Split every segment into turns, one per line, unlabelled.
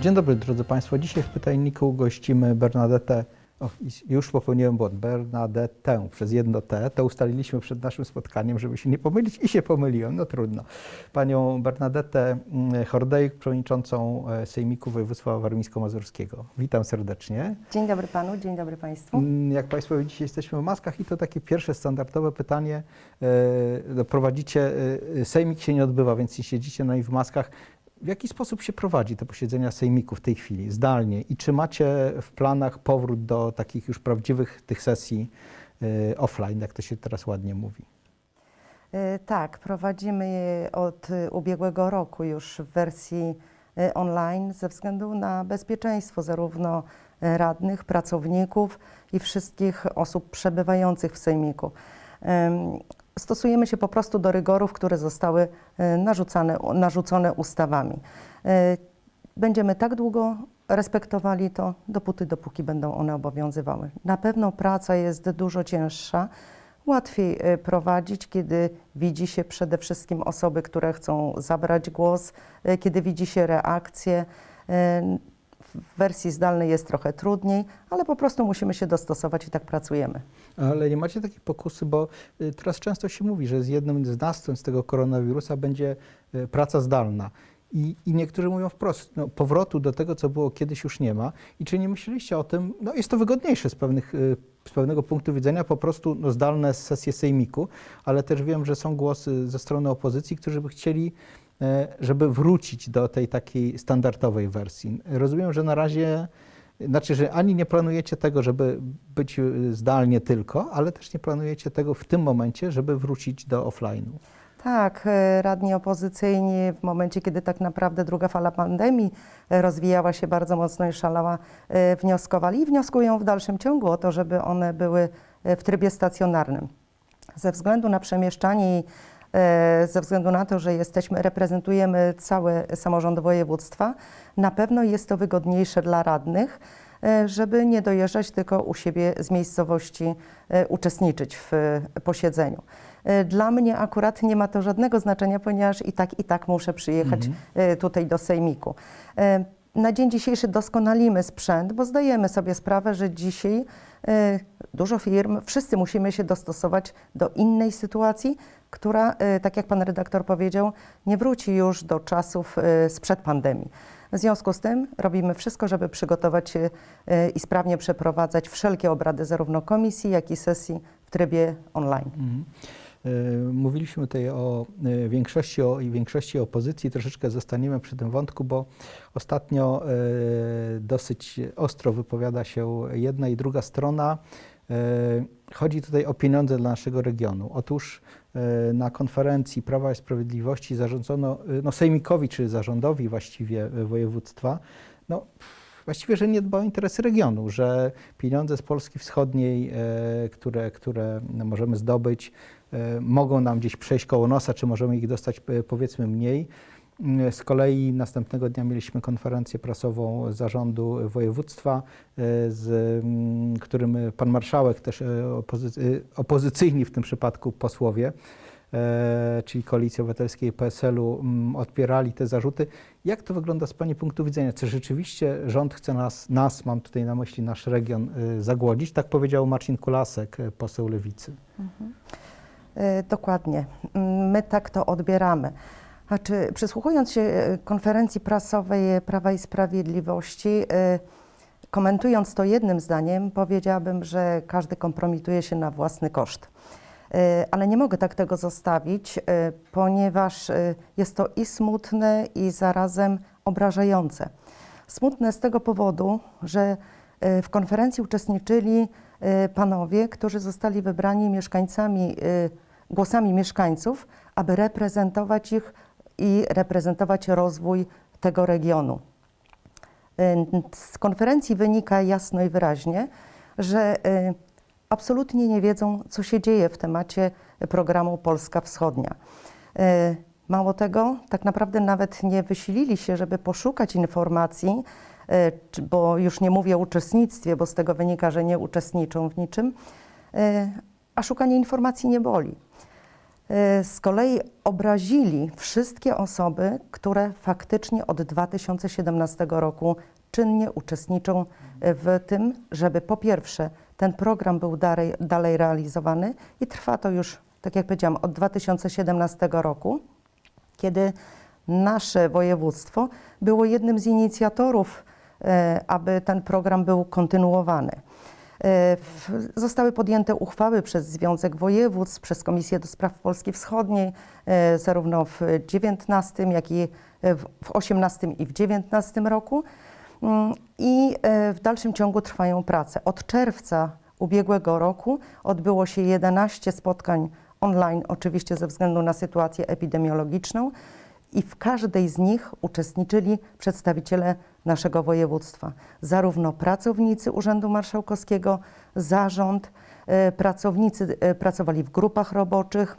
Dzień dobry drodzy Państwo. Dzisiaj w pytajniku gościmy Bernadetę. O, już popełniłem błąd. Bernadetę przez jedno T. To ustaliliśmy przed naszym spotkaniem, żeby się nie pomylić i się pomyliłem. No trudno. Panią Bernadetę mm, Hordejk, przewodniczącą e, Sejmiku Województwa Warmińsko-Mazurskiego. Witam serdecznie.
Dzień dobry panu, dzień dobry państwu.
Mm, Jak Państwo widzicie, jesteśmy w maskach i to takie pierwsze standardowe pytanie. E, no, Prowadzicie, e, Sejmik się nie odbywa, więc siedzicie no i w maskach. W jaki sposób się prowadzi te posiedzenia Sejmiku w tej chwili, zdalnie? I czy macie w planach powrót do takich już prawdziwych tych sesji e, offline, jak to się teraz ładnie mówi?
E, Tak, prowadzimy je od ubiegłego roku już w wersji e, online ze względu na bezpieczeństwo zarówno radnych, pracowników i wszystkich osób przebywających w Sejmiku. Em, Stosujemy się po prostu do rygorów, które zostały e, narzucane, narzucone ustawami. E, Będziemy tak długo respektowali to, dopóty, dopóki będą one obowiązywały. Na pewno praca jest dużo cięższa, łatwiej e, prowadzić, kiedy widzi się przede wszystkim osoby, które chcą zabrać głos, kiedy widzi się reakcje. W wersji zdalnej jest trochę trudniej, ale po prostu musimy się dostosować i tak pracujemy.
Ale nie macie takiej pokusy, bo y, teraz często się mówi, że z jednym z następstw tego koronawirusa będzie y, praca zdalna. I, I niektórzy mówią wprost, no, powrotu do tego, co było kiedyś już nie ma. I czy nie myśleliście o tym, no jest to wygodniejsze z, pewnych, y, z pewnego punktu widzenia, po prostu no, zdalne sesje sejmiku, ale też wiem, że są głosy ze strony opozycji, którzy by chcieli, żeby wrócić do tej takiej standardowej wersji. Rozumiem, że na razie znaczy, że ani nie planujecie tego, żeby być y, zdalnie tylko, ale też nie planujecie tego w tym momencie, żeby wrócić do offline'u.
Tak, e, radni opozycyjni w momencie, kiedy tak naprawdę druga fala pandemii e, rozwijała się bardzo mocno i szalała, e, wnioskowali i wnioskują w dalszym ciągu o to, żeby one były e, w trybie stacjonarnym. Ze względu na przemieszczanie i e, ze względu na to, że jesteśmy, reprezentujemy cały samorząd województwa, na pewno jest to wygodniejsze dla radnych, e, żeby nie dojeżdżać, tylko u siebie z miejscowości e, uczestniczyć w e, posiedzeniu. E, Dla mnie akurat nie ma to żadnego znaczenia, ponieważ i tak, i tak muszę przyjechać e, tutaj do Sejmiku. E, Na dzień dzisiejszy doskonalimy sprzęt, bo zdajemy sobie sprawę, że dzisiaj e, dużo firm, wszyscy musimy się dostosować do innej sytuacji, która, e, tak jak pan redaktor powiedział, nie wróci już do czasów e, sprzed pandemii. W związku z tym robimy wszystko, żeby przygotować się e, i sprawnie przeprowadzać wszelkie obrady zarówno komisji, jak i sesji w trybie online.
Mhm. Mówiliśmy tutaj o większości o, większości opozycji. Troszeczkę zostaniemy przy tym wątku, bo ostatnio dosyć ostro wypowiada się jedna i druga strona. Chodzi tutaj o pieniądze dla naszego regionu. Otóż na konferencji Prawa i Sprawiedliwości zarządzono, y, no Sejmikowi czy zarządowi właściwie y, województwa, no właściwie, że nie dba o interesy regionu, że pieniądze z Polski Wschodniej, e, które, które możemy zdobyć, e, mogą nam gdzieś przejść koło nosa, czy możemy ich dostać e, powiedzmy mniej. Mm, Z kolei następnego dnia mieliśmy konferencję prasową zarządu województwa, e, z mm, którym pan marszałek, też e, e, opozycyjni w tym przypadku posłowie, czyli Koalicji Obywatelskiej PSL-u, mm, odpierali te zarzuty. Jak to wygląda z Pani punktu widzenia? Czy rzeczywiście rząd chce nas, nas mam tutaj na myśli nasz region, zagłodzić? Tak powiedział Marcin Kulasek, poseł Lewicy.
E, Dokładnie. My tak to odbieramy. Znaczy, przysłuchując się e, konferencji prasowej Prawa i Sprawiedliwości, e, komentując to jednym zdaniem, powiedziałabym, że każdy kompromituje się na własny koszt. E, Ale nie mogę tak tego zostawić, e, ponieważ e, jest to i smutne, i zarazem obrażające. Smutne z tego powodu, że e, w konferencji uczestniczyli e, panowie, którzy zostali wybrani mieszkańcami, e, głosami mieszkańców, aby reprezentować ich i reprezentować rozwój tego regionu. Z konferencji wynika jasno i wyraźnie, że e, absolutnie nie wiedzą, co się dzieje w temacie programu Polska Wschodnia. E, Mało tego, tak naprawdę nawet nie wysilili się, żeby poszukać informacji, e, bo już nie mówię o uczestnictwie, bo z tego wynika, że nie uczestniczą w niczym, a szukanie informacji nie boli. E, Z kolei obrazili wszystkie osoby, które faktycznie od 2017 roku czynnie uczestniczą w tym, żeby po pierwsze ten program był dalej, dalej realizowany i trwa to już, tak jak powiedziałam, od 2017 roku, kiedy nasze województwo było jednym z inicjatorów, e, aby ten program był kontynuowany. E, Zostały podjęte uchwały przez Związek Województw, przez Komisję do Spraw Polski Wschodniej, e, zarówno w 19, jak i w w 18 i w 19 roku. Mm, I e, w dalszym ciągu trwają prace. Od czerwca ubiegłego roku odbyło się 11 spotkań online, oczywiście ze względu na sytuację epidemiologiczną, i w każdej z nich uczestniczyli przedstawiciele naszego województwa, zarówno pracownicy Urzędu Marszałkowskiego, zarząd, e, pracownicy e, pracowali w grupach roboczych,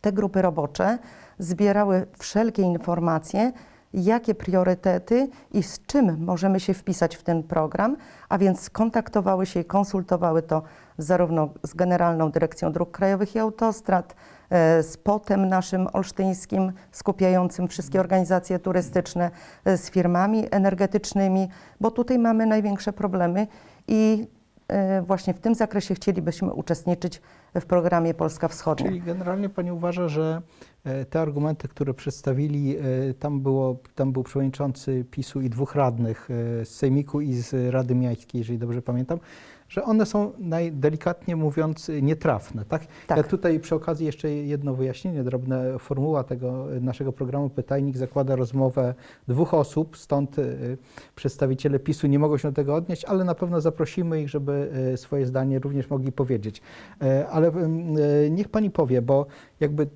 te grupy robocze zbierały wszelkie informacje, jakie priorytety i z czym możemy się wpisać w ten program, a więc kontaktowały się i konsultowały to zarówno z Generalną Dyrekcją Dróg Krajowych i Autostrad, e, z POT-em naszym olsztyńskim, skupiającym wszystkie organizacje turystyczne, e, z firmami energetycznymi, bo tutaj mamy największe problemy i e, właśnie w tym zakresie chcielibyśmy uczestniczyć w programie Polska Wschodnia.
Czyli generalnie Pani uważa, że te argumenty, które przedstawili, tam, było, tam był przewodniczący PiSu i dwóch radnych z Sejmiku i z Rady Miańskiej, jeżeli dobrze pamiętam, że one są najdelikatnie mówiąc e, nietrafne. Tak?
Tak.
Ja tutaj przy okazji jeszcze jedno wyjaśnienie, drobne. Formuła tego naszego programu Pytajnik zakłada rozmowę dwóch osób, stąd e, przedstawiciele PiSu nie mogą się do tego odnieść, ale na pewno zaprosimy ich, żeby e, swoje zdanie również mogli powiedzieć. Ale niech Pani powie, bo jakby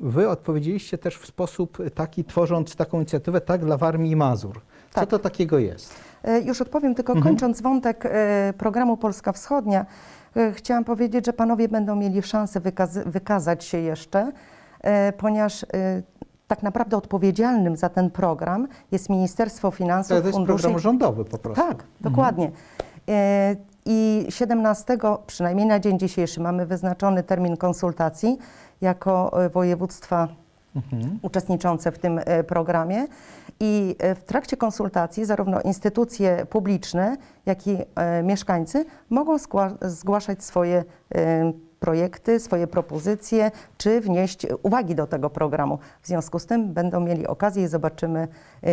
Wy odpowiedzieliście też w sposób taki, tworząc taką inicjatywę tak dla Warmii i Mazur. Co
Tak.
to takiego jest?
E, Już odpowiem, tylko
Mhm.
kończąc wątek e, programu Polska Wschodnia, e, chciałam powiedzieć, że panowie będą mieli szansę wykazy- wykazać się jeszcze, ponieważ tak naprawdę odpowiedzialnym za ten program jest Ministerstwo Finansów,
To jest
Funduszy
program rządowy po prostu.
tak, dokładnie. E, I 17, przynajmniej na dzień dzisiejszy, mamy wyznaczony termin konsultacji jako województwa
Mhm.
uczestniczące w tym programie. I e, w trakcie konsultacji zarówno instytucje publiczne, jak i e, mieszkańcy mogą zgła- zgłaszać swoje e, projekty, swoje propozycje, czy wnieść uwagi do tego programu. W związku z tym będą mieli okazję i zobaczymy,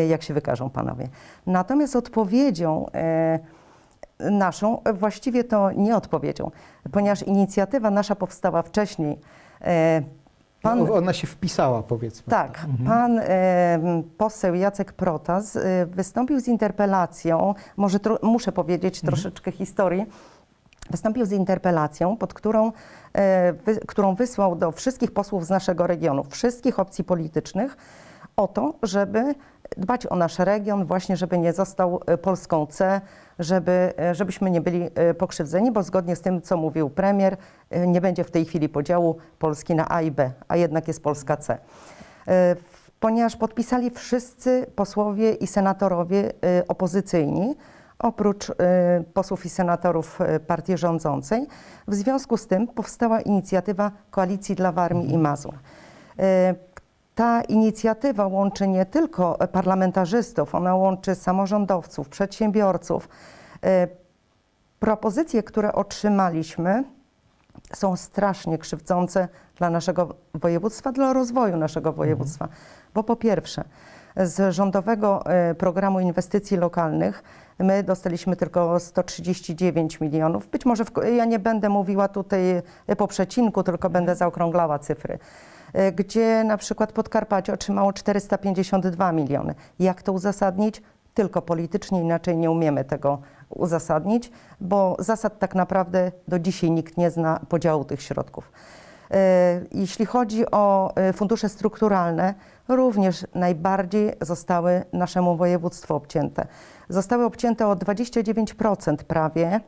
jak się wykażą panowie. Natomiast odpowiedzią naszą, właściwie to nie odpowiedzią, ponieważ inicjatywa nasza powstała wcześniej. Pan,
No, Ona się wpisała, powiedzmy.
tak,
Mhm.
pan e, poseł Jacek Protas e, wystąpił z interpelacją, może muszę powiedzieć
Mhm.
troszeczkę historii, wystąpił z interpelacją, pod którą, e, wy, którą wysłał do wszystkich posłów z naszego regionu, wszystkich opcji politycznych, o to, żeby dbać o nasz region, właśnie żeby nie został e, Polską C, żeby, e, żebyśmy nie byli e, pokrzywdzeni, bo zgodnie z tym, co mówił premier, e, nie będzie w tej chwili podziału Polski na A i B, a jednak jest Polska C. Ponieważ podpisali wszyscy posłowie i senatorowie opozycyjni, oprócz posłów i senatorów partii rządzącej. W związku z tym powstała inicjatywa Koalicji dla Warmii i Mazur. Ta inicjatywa łączy nie tylko parlamentarzystów, ona łączy samorządowców, przedsiębiorców. E, Propozycje, które otrzymaliśmy, są strasznie krzywdzące dla naszego województwa, dla rozwoju naszego województwa. Bo po pierwsze, z rządowego e, programu inwestycji lokalnych my dostaliśmy tylko 139 milionów. Być może w, ja nie będę mówiła tutaj po przecinku, tylko będę zaokrąglała cyfry. E, Gdzie na przykład Podkarpacie otrzymało 452 miliony. Jak to uzasadnić? Tylko politycznie, inaczej nie umiemy tego uzasadnić, bo zasad tak naprawdę do dzisiaj nikt nie zna podziału tych środków. E, Jeśli chodzi o e, fundusze strukturalne, również najbardziej zostały naszemu województwu obcięte. Zostały obcięte o 29% prawie.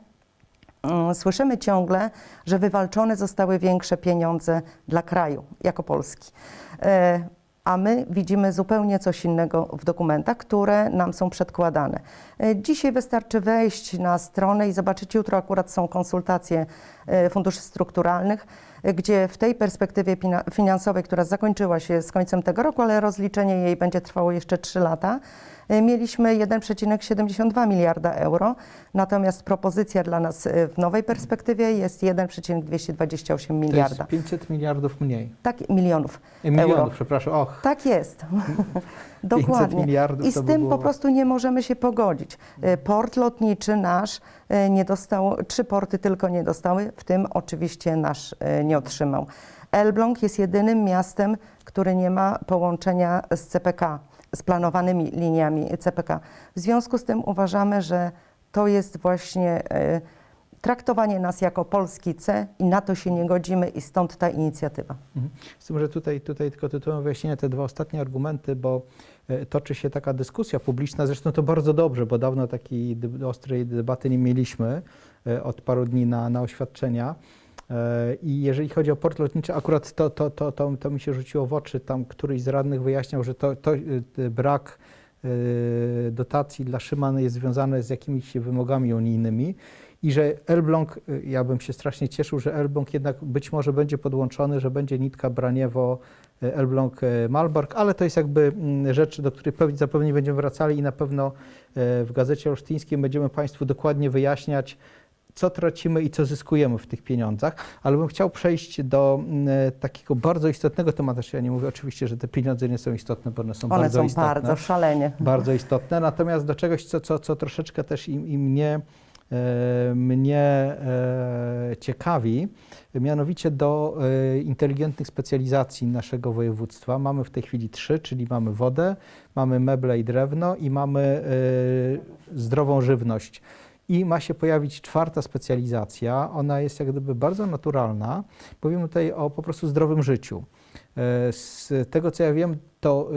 Mm, Słyszymy ciągle, że wywalczone zostały większe pieniądze dla kraju jako Polski. E, A my widzimy zupełnie coś innego w dokumentach, które nam są przedkładane. E, Dzisiaj wystarczy wejść na stronę i zobaczyć, jutro akurat są konsultacje e, funduszy strukturalnych. gdzie w tej perspektywie finansowej, która zakończyła się z końcem tego roku, ale rozliczenie jej będzie trwało jeszcze 3 lata, mieliśmy 1,72 miliarda euro, natomiast propozycja dla nas y, w nowej perspektywie jest 1,228
To
miliarda.
jest 500 miliardów mniej.
Tak, milionów.
E, milionów,
Euro.
przepraszam. Och,
Tak jest. Dokładnie. I
to
z tym
było-
po prostu nie możemy się pogodzić. E, Port lotniczy nasz e, nie dostał, trzy porty tylko nie dostały, w tym oczywiście nasz e, nie otrzymał. Elbląg jest jedynym miastem, który nie ma połączenia z CPK, z planowanymi liniami CPK. W związku z tym uważamy, że to jest właśnie e, traktowanie nas jako polski C i na to się nie godzimy i stąd ta inicjatywa.
Mhm. Z tym, że tutaj, tutaj tylko tytułem wyjaśnienia te dwa ostatnie argumenty, bo e, toczy się taka dyskusja publiczna, zresztą to bardzo dobrze, bo dawno takiej ostrej debaty nie mieliśmy e, od paru dni na, na oświadczenia. E, I jeżeli chodzi o port lotniczy, akurat to, to, to, to, to mi się rzuciło w oczy, tam któryś z radnych wyjaśniał, że to, to e, brak e, dotacji dla Szyman jest związany z jakimiś wymogami unijnymi i że Elbląg, ja bym się strasznie cieszył, że Elbląg jednak być może będzie podłączony, że będzie nitka Braniewo, Elbląg, Malbork, ale to jest jakby mm, rzecz, do której zapewne będziemy wracali i na pewno w Gazecie Olsztyńskiej będziemy Państwu dokładnie wyjaśniać, co tracimy i co zyskujemy w tych pieniądzach, ale bym chciał przejść do mm, takiego bardzo istotnego tematu. Ja nie mówię oczywiście, że te pieniądze nie są istotne, bo one są
One
bardzo
są
istotne
bardzo szalenie.
bardzo istotne. Natomiast do czegoś, co, co, co troszeczkę też i, i mnie, e, mnie e, ciekawi, mianowicie do e, inteligentnych specjalizacji naszego województwa. Mamy w tej chwili trzy, czyli mamy wodę, mamy meble i drewno i mamy e, zdrową żywność. I ma się pojawić czwarta specjalizacja. Ona jest jak gdyby bardzo naturalna. Mówimy tutaj o po prostu zdrowym życiu. E, Z tego co ja wiem, to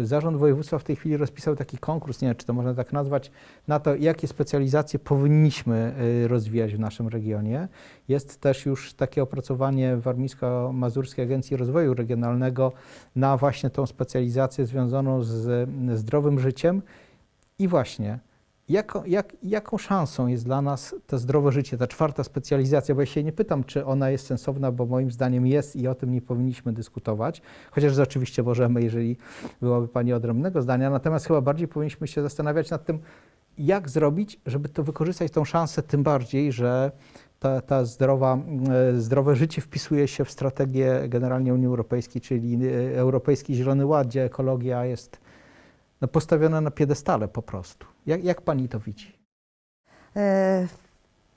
y, Zarząd Województwa w tej chwili rozpisał taki konkurs, nie wiem czy to można tak nazwać, na to, jakie specjalizacje powinniśmy y, rozwijać w naszym regionie. Jest też już takie opracowanie Warmińsko-Mazurskiej Agencji Rozwoju Regionalnego na właśnie tą specjalizację związaną z zdrowym życiem. I właśnie, Jak, jaką szansą jest dla nas to zdrowe życie, ta czwarta specjalizacja? Bo ja się nie pytam, czy ona jest sensowna, bo moim zdaniem jest i o tym nie powinniśmy dyskutować, chociaż oczywiście możemy, jeżeli byłaby Pani odrębnego zdania. Natomiast chyba bardziej powinniśmy się zastanawiać nad tym, jak zrobić, żeby to wykorzystać tą szansę, tym bardziej, że ta, ta zdrowa, e, zdrowe życie wpisuje się w strategię generalnie Unii Europejskiej, czyli e, Europejski Zielony Ład, gdzie ekologia jest no, postawiona na piedestale po prostu. Jak, jak pani to widzi?
E,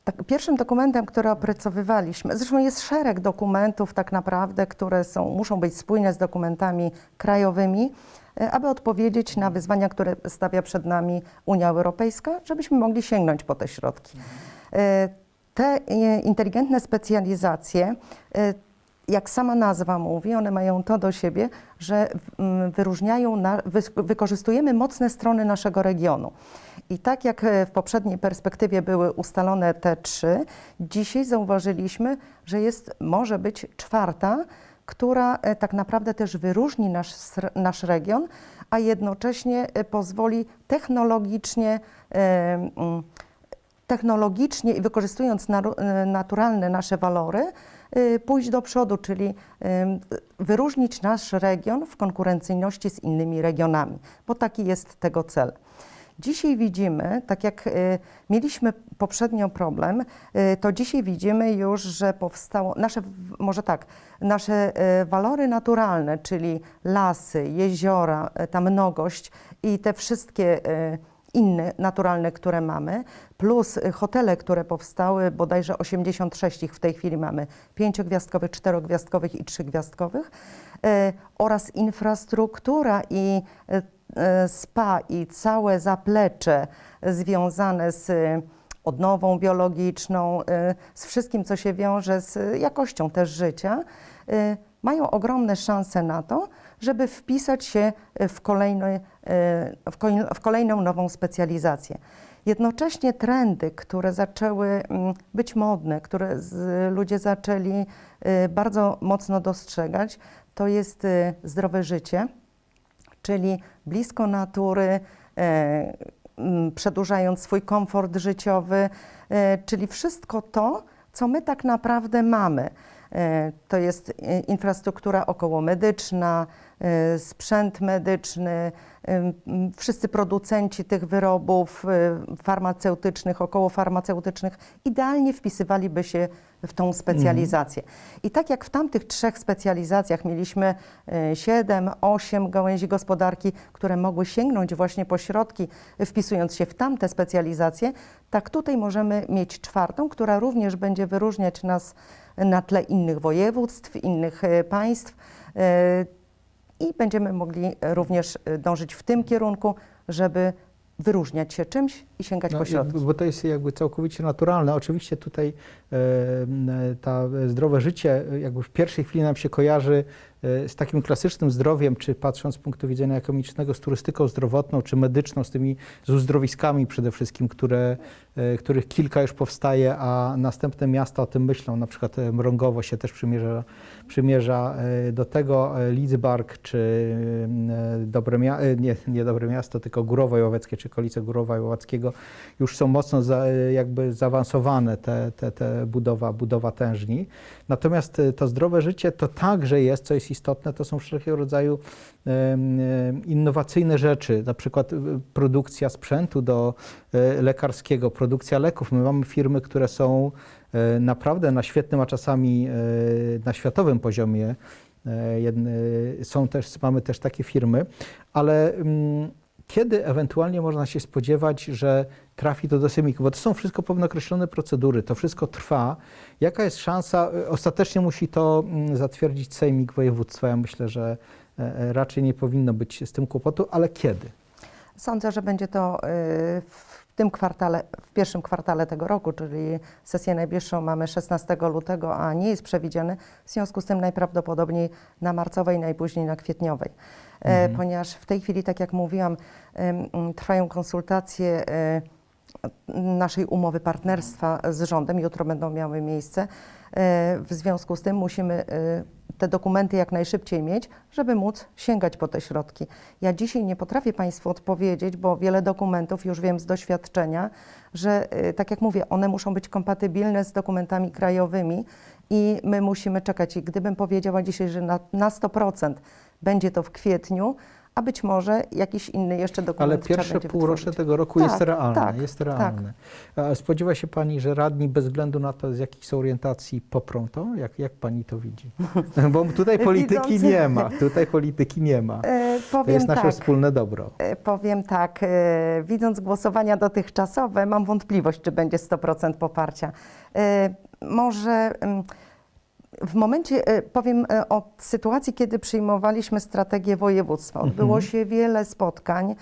Tak, pierwszym dokumentem, który opracowywaliśmy, zresztą jest szereg dokumentów tak naprawdę, które są, muszą być spójne z dokumentami krajowymi, e, aby odpowiedzieć na wyzwania, które stawia przed nami Unia Europejska, żebyśmy mogli sięgnąć po te środki. E, Te e, inteligentne specjalizacje, jak sama nazwa mówi, one mają to do siebie, że mm, wyróżniają, na, wy- wykorzystujemy mocne strony naszego regionu. I tak jak e, w poprzedniej perspektywie były ustalone te trzy, dzisiaj zauważyliśmy, że jest, może być czwarta, która e, tak naprawdę też wyróżni nasz, nasz region, a jednocześnie e, pozwoli technologicznie, mm, technologicznie i wykorzystując naturalne nasze walory, pójść do przodu, czyli em, wyróżnić nasz region w konkurencyjności z innymi regionami, bo taki jest tego cel. Dzisiaj widzimy, tak jak e, mieliśmy poprzednio problem, to dzisiaj widzimy już, że powstało nasze, może tak, nasze walory naturalne, czyli lasy, jeziora, ta mnogość i te wszystkie inne naturalne, które mamy, plus y, hotele, które powstały, bodajże 86 ich w tej chwili mamy, pięciogwiazdkowych, czterogwiazdkowych i trzygwiazdkowych, e, oraz infrastruktura i e, spa i całe zaplecze związane z odnową biologiczną, z wszystkim, co się wiąże z jakością też życia, mają ogromne szanse na to, żeby wpisać się e, w kolej- w kolejną nową specjalizację. Jednocześnie trendy, które zaczęły mm, być modne, które ludzie zaczęli e, bardzo mocno dostrzegać, to jest e, zdrowe życie, czyli blisko natury, przedłużając swój komfort życiowy, czyli wszystko to, co my tak naprawdę mamy. To jest infrastruktura okołomedyczna, e, sprzęt medyczny, m, wszyscy producenci tych wyrobów e, farmaceutycznych, okołofarmaceutycznych idealnie wpisywaliby się w tą specjalizację. I tak jak w tamtych trzech specjalizacjach mieliśmy 7, 8 gałęzi gospodarki, które mogły sięgnąć właśnie po środki, wpisując się w tamte specjalizacje, tak tutaj możemy mieć czwartą, która również będzie wyróżniać nas na tle innych województw, innych państw i będziemy mogli również e, dążyć w tym kierunku, żeby wyróżniać się czymś i sięgać
No,
po środki.
Bo to jest jakby całkowicie naturalne. Oczywiście tutaj e, ta zdrowe życie jakby w pierwszej chwili nam się kojarzy e, z takim klasycznym zdrowiem, czy patrząc z punktu widzenia ekonomicznego, z turystyką zdrowotną, czy medyczną, z tymi z uzdrowiskami przede wszystkim, które, e, których kilka już powstaje, a następne miasta o tym myślą. Na przykład e, Mrągowo się też przymierza, przymierza e, do tego, e, Lidzbark, czy Dobre Mia- nie, nie Dobre Miasto, tylko Górowo Jałoweckie, czy okolice Górowa Jałowackiego już są mocno za, jakby zaawansowane te, te, te budowa, budowa tężni. Natomiast e, to zdrowe życie to także jest, co jest istotne, to są wszelkiego rodzaju em, innowacyjne rzeczy, na przykład e, produkcja sprzętu do e, lekarskiego, produkcja leków. My mamy firmy, które są e, naprawdę na świetnym, a czasami e, na światowym poziomie. E, Są też, mamy też takie firmy, ale mm, kiedy ewentualnie można się spodziewać, że trafi to do sejmiku? Bo to są wszystko pewne określone procedury, to wszystko trwa. Jaka jest szansa? y, Ostatecznie musi to mm, zatwierdzić sejmik województwa. Ja myślę, że e, e, raczej nie powinno być z tym kłopotu, ale kiedy?
Sądzę, że będzie to y, w tym kwartale, w pierwszym kwartale tego roku, czyli sesję najbliższą mamy 16 lutego, a nie jest przewidziany, w związku z tym najprawdopodobniej na marcowej, najpóźniej na kwietniowej. E,
Mhm.
Ponieważ w tej chwili, tak jak mówiłam, trwają konsultacje e, naszej umowy partnerstwa z rządem, jutro będą miały miejsce. E, W związku z tym musimy te dokumenty jak najszybciej mieć, żeby móc sięgać po te środki. Ja dzisiaj nie potrafię Państwu odpowiedzieć, bo wiele dokumentów już wiem z doświadczenia, że tak jak mówię, one muszą być kompatybilne z dokumentami krajowymi i my musimy czekać. I gdybym powiedziała dzisiaj, że na, na 100% będzie to w kwietniu, a być może jakiś inny jeszcze dokument
Ale pierwsze półrocze tego roku
Tak,
jest realne.
tak,
jest
tak.
realne. A Spodziewa się Pani, że radni bez względu na to, z jakich są orientacji, poprą to? Jak, jak Pani to widzi? Bo tutaj polityki
Widząc-
nie ma. Tutaj polityki nie ma.
E,
To jest nasze
tak.
wspólne dobro.
E, Powiem tak, e, widząc głosowania dotychczasowe, mam wątpliwość, czy będzie 100% poparcia. E, Może mm, w momencie, e, powiem e, o sytuacji, kiedy przyjmowaliśmy strategię województwa. Odbyło
Mhm.
się wiele spotkań.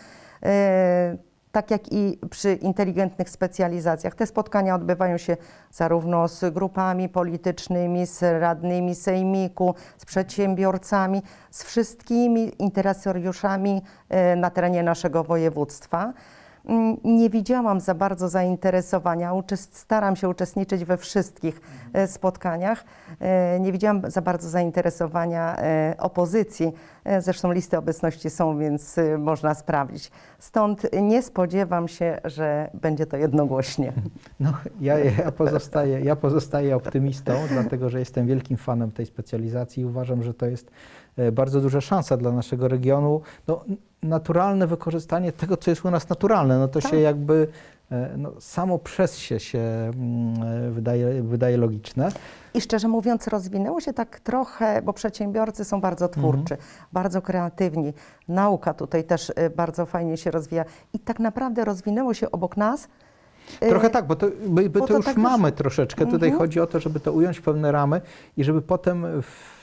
e, Tak jak i przy inteligentnych specjalizacjach. Te spotkania odbywają się zarówno z grupami politycznymi, z radnymi sejmiku, z przedsiębiorcami, z wszystkimi interesariuszami na terenie naszego województwa. Nie widziałam za bardzo zainteresowania. Staram się uczestniczyć we wszystkich e, spotkaniach. E, Nie widziałam za bardzo zainteresowania e, opozycji. Zresztą listy obecności są, więc można sprawdzić. Stąd nie spodziewam się, że będzie to jednogłośnie.
No, ja, ja, pozostaję, ja pozostaję optymistą, dlatego że jestem wielkim fanem tej specjalizacji i uważam, że to jest bardzo duża szansa dla naszego regionu. No, naturalne wykorzystanie tego, co jest u nas naturalne, no to
Tak.
się jakby e, no, samo przez się się mm, e, wydaje, wydaje logiczne.
I szczerze mówiąc, rozwinęło się tak trochę, bo przedsiębiorcy są bardzo twórczy, bardzo kreatywni. Nauka tutaj też bardzo fajnie się rozwija. I tak naprawdę rozwinęło się obok nas.
Trochę tak, bo to, my,
bo
to,
to
już
tak
mamy
już-
troszeczkę. Tutaj
Mhm.
chodzi o to, żeby to ująć w pewne ramy i żeby potem w,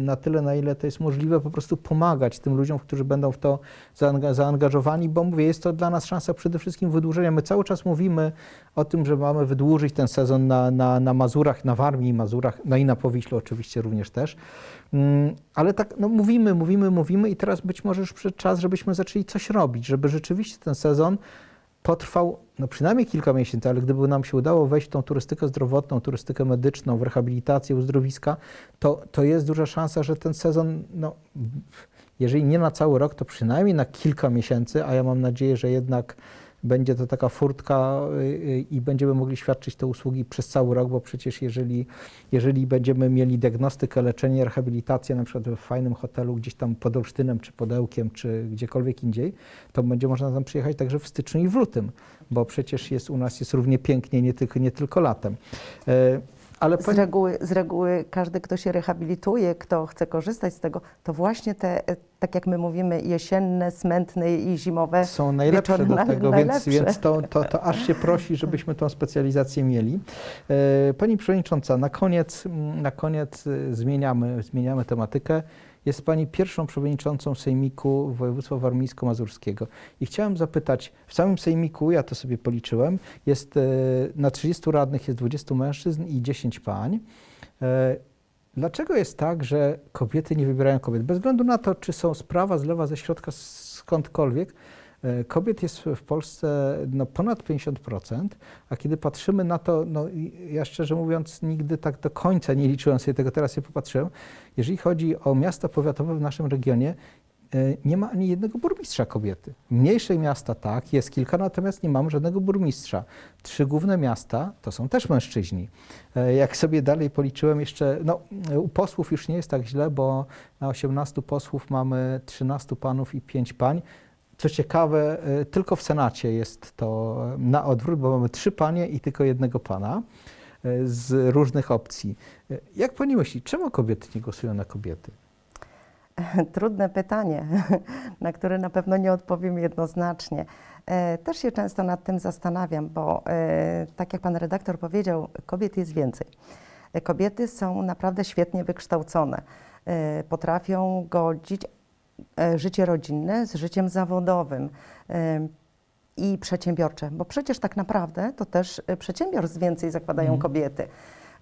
na tyle, na ile to jest możliwe, po prostu pomagać tym ludziom, którzy będą w to zaanga- zaangażowani, bo mówię, jest to dla nas szansa przede wszystkim wydłużenia. My cały czas mówimy o tym, że mamy wydłużyć ten sezon na, na, na Mazurach, na Warmii, Mazurach, no i na Powiślu oczywiście również też. Mm, Ale tak, no mówimy, mówimy, mówimy i teraz być może już przyszedł czas, żebyśmy zaczęli coś robić, żeby rzeczywiście ten sezon potrwał no przynajmniej kilka miesięcy, ale gdyby nam się udało wejść w tą turystykę zdrowotną, turystykę medyczną, w rehabilitację, uzdrowiska, to, to jest duża szansa, że ten sezon, no, jeżeli nie na cały rok, to przynajmniej na kilka miesięcy, a ja mam nadzieję, że jednak będzie to taka furtka y, y, i będziemy mogli świadczyć te usługi przez cały rok, bo przecież jeżeli, jeżeli będziemy mieli diagnostykę, leczenie, rehabilitację na przykład w fajnym hotelu gdzieś tam pod Olsztynem, czy pod Ełkiem, czy gdziekolwiek indziej, to będzie można tam przyjechać także w styczniu i w lutym, bo przecież jest u nas jest równie pięknie, nie tylko, nie tylko latem. Ale
Z reguły, z reguły każdy, kto się rehabilituje, kto chce korzystać z tego, to właśnie te, tak jak my mówimy, jesienne, smętne i zimowe
są najlepsze do tego, więc,
najlepsze.
więc to, to, to aż się prosi, żebyśmy tą specjalizację mieli. E, Pani Przewodnicząca, na koniec, mm, na koniec e, zmieniamy, zmieniamy tematykę. Jest Pani pierwszą przewodniczącą Sejmiku Województwa Warmińsko-Mazurskiego. I chciałem zapytać, w samym Sejmiku, ja to sobie policzyłem, jest e, na 30 radnych jest 20 mężczyzn i 10 pań. E, Dlaczego jest tak, że kobiety nie wybierają kobiet? Bez względu na to, czy są z prawa, z lewa, ze środka, skądkolwiek, kobiet jest w Polsce no, ponad 50%, a kiedy patrzymy na to, no, ja szczerze mówiąc nigdy tak do końca nie liczyłem sobie tego, teraz się popatrzyłem, jeżeli chodzi o miasta powiatowe w naszym regionie, e, nie ma ani jednego burmistrza kobiety. Mniejsze miasta tak, jest kilka, natomiast nie mamy żadnego burmistrza. Trzy główne miasta to są też mężczyźni. E, Jak sobie dalej policzyłem jeszcze, no u posłów już nie jest tak źle, bo na 18 posłów mamy 13 panów i 5 pań. Co ciekawe, e, tylko w Senacie jest to e, na odwrót, bo mamy trzy panie i tylko jednego pana e, z różnych opcji. Jak pani myśli, czemu kobiety nie głosują na kobiety?
Trudne pytanie, na które na pewno nie odpowiem jednoznacznie. E, Też się często nad tym zastanawiam, bo e, tak jak pan redaktor powiedział, kobiet jest więcej. E, Kobiety są naprawdę świetnie wykształcone. Potrafią godzić życie rodzinne z życiem zawodowym e, i przedsiębiorcze, bo przecież tak naprawdę to też e, przedsiębiorstw więcej zakładają
Mhm.
kobiety.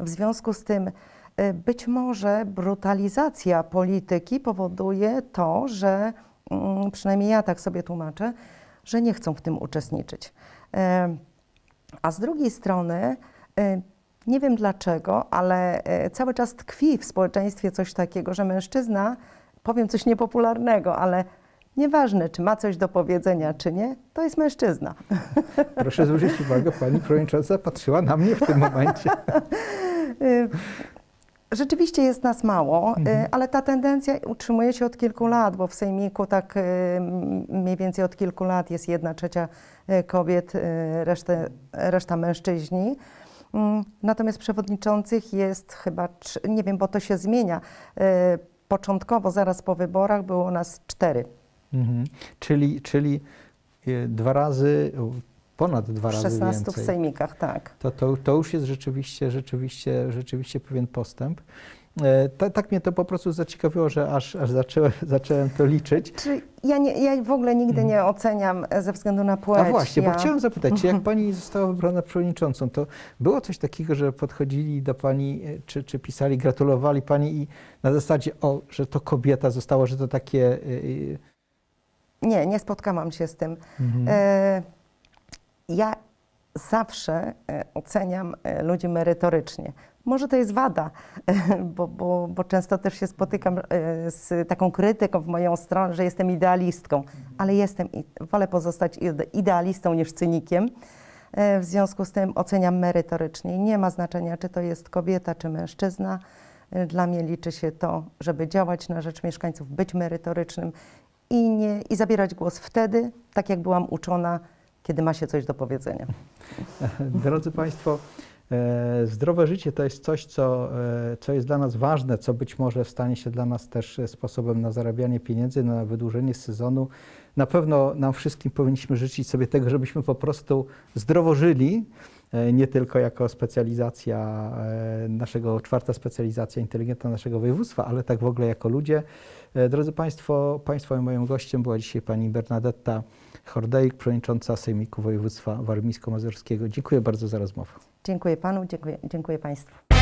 W związku z tym e, być może brutalizacja polityki powoduje to, że mm, przynajmniej ja tak sobie tłumaczę, że nie chcą w tym uczestniczyć. E, A z drugiej strony, e, nie wiem dlaczego, ale e, cały czas tkwi w społeczeństwie coś takiego, że mężczyzna, powiem coś niepopularnego, ale nieważne, czy ma coś do powiedzenia, czy nie, to jest mężczyzna.
Proszę zwrócić uwagę, pani przewodnicząca patrzyła na mnie w tym momencie.
Y, Rzeczywiście jest nas mało, y,
Mhm.
ale ta tendencja utrzymuje się od kilku lat, bo w Sejmiku tak y, mniej więcej od kilku lat jest jedna trzecia kobiet, resztę, reszta mężczyźni. Mm, Natomiast przewodniczących jest chyba, nie wiem, bo to się zmienia. Y, Początkowo, zaraz po wyborach, było nas cztery.
Mhm. Czyli, czyli e, dwa razy, ponad dwa
W
razy
16 w
więcej.
Sejmikach, tak.
To, to, to już jest rzeczywiście, rzeczywiście, rzeczywiście pewien postęp. E, ta, tak mnie to po prostu zaciekawiło, że aż, aż zacząłem, zacząłem to liczyć.
Czy ja, nie, ja w ogóle nigdy nie oceniam e, ze względu na płeć.
Mhm. A właśnie, bo
ja...
chciałem zapytać, czy jak pani została wybrana przewodniczącą, to było coś takiego, że podchodzili do pani, e, czy, czy pisali, gratulowali pani i na zasadzie, o, że to kobieta została, że to takie...
Nie, nie spotkałam się z tym.
mhm.
Ja zawsze oceniam ludzi merytorycznie. Może to jest wada, bo, bo, bo często też się spotykam e, z taką krytyką w moją stronę, że jestem idealistką, ale jestem, wolę pozostać ide- idealistą niż cynikiem. E, W związku z tym oceniam merytorycznie. Nie ma znaczenia, czy to jest kobieta, czy mężczyzna. E, Dla mnie liczy się to, żeby działać na rzecz mieszkańców, być merytorycznym i, nie, i zabierać głos wtedy, tak jak byłam uczona, kiedy ma się coś do powiedzenia.
Drodzy Państwo, zdrowe życie to jest coś, co, e, co jest dla nas ważne, co być może stanie się dla nas też e, sposobem na zarabianie pieniędzy, na wydłużenie sezonu. Na pewno nam wszystkim powinniśmy życzyć sobie tego, żebyśmy po prostu zdrowo żyli, e, nie tylko jako specjalizacja e, naszego, czwarta specjalizacja inteligentna naszego województwa, ale tak w ogóle jako ludzie. E, Drodzy Państwo, Państwa i moim gościem była dzisiaj Pani Bernadetta Hordejk, przewodnicząca Sejmiku Województwa Warmińsko-Mazurskiego. Dziękuję bardzo za rozmowę.
Dziękuję panu, dziękuję, dziękuję państwu.